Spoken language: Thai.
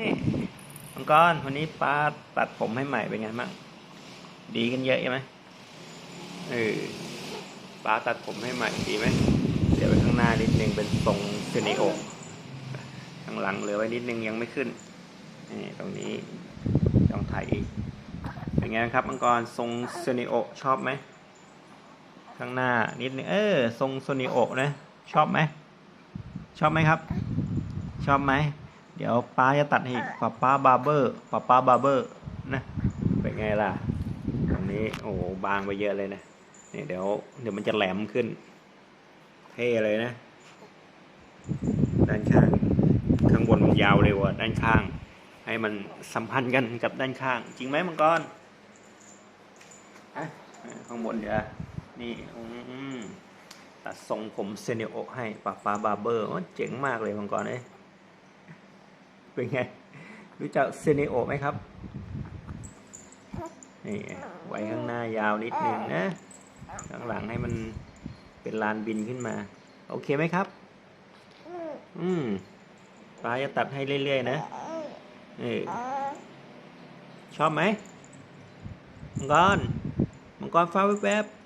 นี่มังกรวันนี้ป้าตัดผมให้ใหม่เป็นไงบ้างดีกันเยอะใช่ไหมเออป้าตัดผมให้ใหม่ดีไหมเดี๋ยวไว้ข้างหน้านิดนึงเป็นทรงเซเนโอข้างหลังเหลือไว้นิดนึงยังไม่ขึ้นนี่ตรงนี้ต้องถ่ายอีกเป็นไงครับมังกรทรงเซเนโอชอบไหมข้างหน้านิดนึงเออทรงเซเนโอนะชอบไหมชอบไหมครับ ชอบไหม เดี๋ยวป้าจะตัดให้อีกป้าป้าบาร์เบอร์ป้าป้าบาร์เบอร์นะเป็นไงล่ะตรงนี้โอ้โหบางไปเยอะเลยนะนี่เดี๋ยวเดี๋ยวมันจะแหลมขึ้นเท่เลยนะ ด้านข้างข้างบนมันยาวเลยว่ะด้านข้าง ให้มันสัมพันธ์กันกับด้านข้าง จริงไหมมังกรอะข้างบนเดี๋ยวนี่อืมตัดทรงผมเซเนโอให้ป้าป้าบาร์เบอร์เจ๋งมากเลยมังกรเอ้ย เป็นไง รู้จักเซเนโอไหมครับ นี่ไว้ข้างหน้ายาวนิดนึงนะ ข้างหลังให้มันเป็นลานบินขึ้นมา โอเคไหมครับ อืมปลาจะตัดให้เรื่อยๆนะเออชอบไหมมังกรมังกรฟ้าแวบๆ